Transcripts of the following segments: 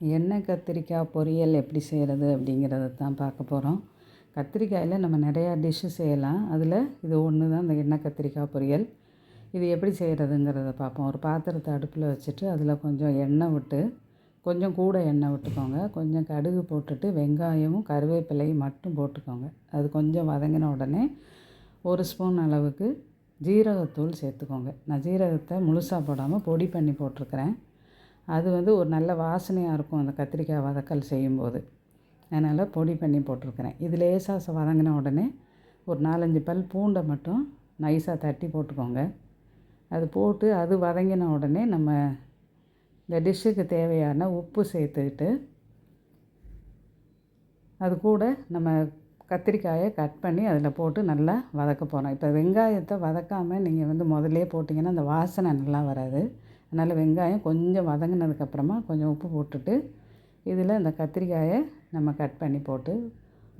எண்ணெய் கத்திரிக்காய் பொரியல் எப்படி செய்கிறது அப்படிங்கிறத தான் பார்க்க போகிறோம் கத்திரிக்காயில் நம்ம நிறையா டிஷ்ஷு செய்யலாம். அதில் இது ஒன்று தான் இந்த எண்ணெய் கத்திரிக்காய் பொரியல். இது எப்படி செய்கிறதுங்கிறத பார்ப்போம். ஒரு பாத்திரத்தை அடுப்பில் வச்சுட்டு அதில் கொஞ்சம் எண்ணெய் விட்டு கொஞ்சம் கூட எண்ணெய் விட்டுக்கோங்க. கொஞ்சம் கடுகு போட்டுட்டு வெங்காயமும் கருவேப்பிலையும் மட்டும் போட்டுக்கோங்க. அது கொஞ்சம் வதங்கின உடனே ஒரு ஸ்பூன் அளவுக்கு ஜீரகத்தூள் சேர்த்துக்கோங்க. நான் ஜீரகத்தை முழுசாக போடாமல் பொடி பண்ணி போட்டிருக்கிறேன். அது வந்து ஒரு நல்ல வாசனையாக இருக்கும் அந்த கத்திரிக்காய் வதக்கல் செய்யும்போது. அதனால் பொடி பண்ணி போட்டிருக்கிறேன். இது லேசாக வதங்கின உடனே ஒரு நாலஞ்சு பல் பூண்டை மட்டும் நைஸாக தட்டி போட்டுக்கோங்க. அது போட்டு அது வதங்கின உடனே நம்ம இந்த டிஷ்ஷுக்கு தேவையான உப்பு சேர்த்துக்கிட்டு அது கூட நம்ம கத்திரிக்காயை கட் பண்ணி அதில் போட்டு நல்லா வதக்க போகிறோம் இப்போ வெங்காயத்தை வதக்காமல் நீங்கள் வந்து முதலே போட்டிங்கன்னா அந்த வாசனை நல்லா வராது. அதனால் வெங்காயம் கொஞ்சம் வதங்கினதுக்கப்புறமா கொஞ்சம் உப்பு போட்டுட்டு இதில் இந்த கத்திரிக்காயை நம்ம கட் பண்ணி போட்டு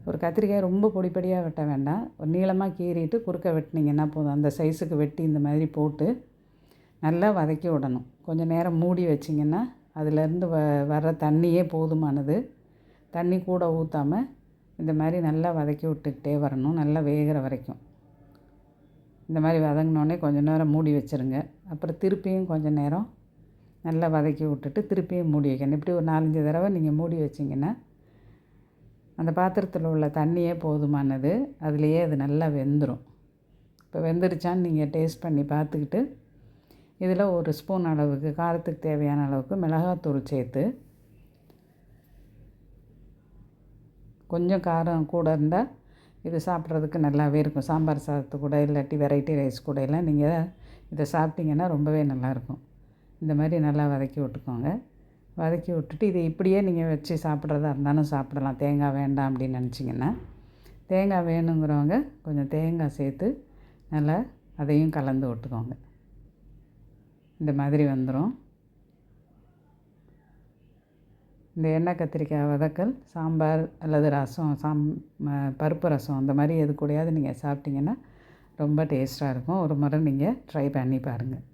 ஒரு கத்திரிக்காய் ரொம்ப பொடிப்படியாக வெட்ட வேண்டாம். ஒரு நீளமாக கீறிட்டு குறுக்க வெட்டினீங்கன்னா போதும். அந்த சைஸுக்கு வெட்டி இந்த மாதிரி போட்டு நல்லா வதக்கி விடணும். கொஞ்சம் நேரம் மூடி வச்சிங்கன்னா அதுலேருந்து வ வர்ற தண்ணியே போதுமானது. தண்ணி கூட ஊற்றாமல் இந்த மாதிரி நல்லா வதக்கி விட்டுக்கிட்டே வரணும். நல்லா வேகிற வரைக்கும். இந்த மாதிரி வதங்கினோடனே கொஞ்சம் நேரம் மூடி வச்சுருங்க. அப்புறம் திருப்பியும் கொஞ்சம் நேரம் நல்லா வதக்கி விட்டுட்டு திருப்பியும் மூடி வைக்கணும். இப்படி ஒரு நாலஞ்சு தடவை நீங்கள் மூடி வச்சிங்கன்னா அந்த பாத்திரத்தில் உள்ள தண்ணியே போதுமானது. அதுலேயே அது நல்லா வெந்துடும் இப்போ வெந்துருச்சான்னு நீங்கள் டேஸ்ட் பண்ணி பார்த்துக்கிட்டு இதில் ஒரு ஸ்பூன் அளவுக்கு காரத்துக்கு தேவையான அளவுக்கு மிளகாத்தூள் சேர்த்து கொஞ்சம் காரம் கூட இருந்தால் இது சாப்பிட்றதுக்கு நல்லாவே இருக்கும். சாம்பார் சாதத்து கூட இல்லாட்டி வெரைட்டி ரைஸ் கூட எல்லாம் நீங்கள் இதை சாப்பிட்டிங்கன்னா ரொம்பவே நல்லாயிருக்கும். இந்த மாதிரி நல்லா வதக்கி விட்டுக்கோங்க. வதக்கி விட்டுட்டு இதை இப்படியே நீங்கள் வச்சு சாப்பிட்றதா இருந்தாலும் சாப்பிடலாம். தேங்காய் வேண்டாம் அப்படின்னு நினச்சிங்கன்னா. தேங்காய் வேணுங்கிறவங்க கொஞ்சம் தேங்காய் சேர்த்து நல்லா அதையும் கலந்து விட்டுக்கோங்க. இந்த மாதிரி வந்துடும் இந்த எண்ணெய் கத்திரிக்காய் வதக்கல் சாம்பார் அல்லது ரசம் சாம் பருப்பு ரசம் அந்த மாதிரி எது கூடயாவது நீங்கள் சாப்பிட்டிங்கன்னா ரொம்ப டேஸ்ட்டாக இருக்கும். ஒரு முறை நீங்கள் ட்ரை பண்ணி பாருங்கள்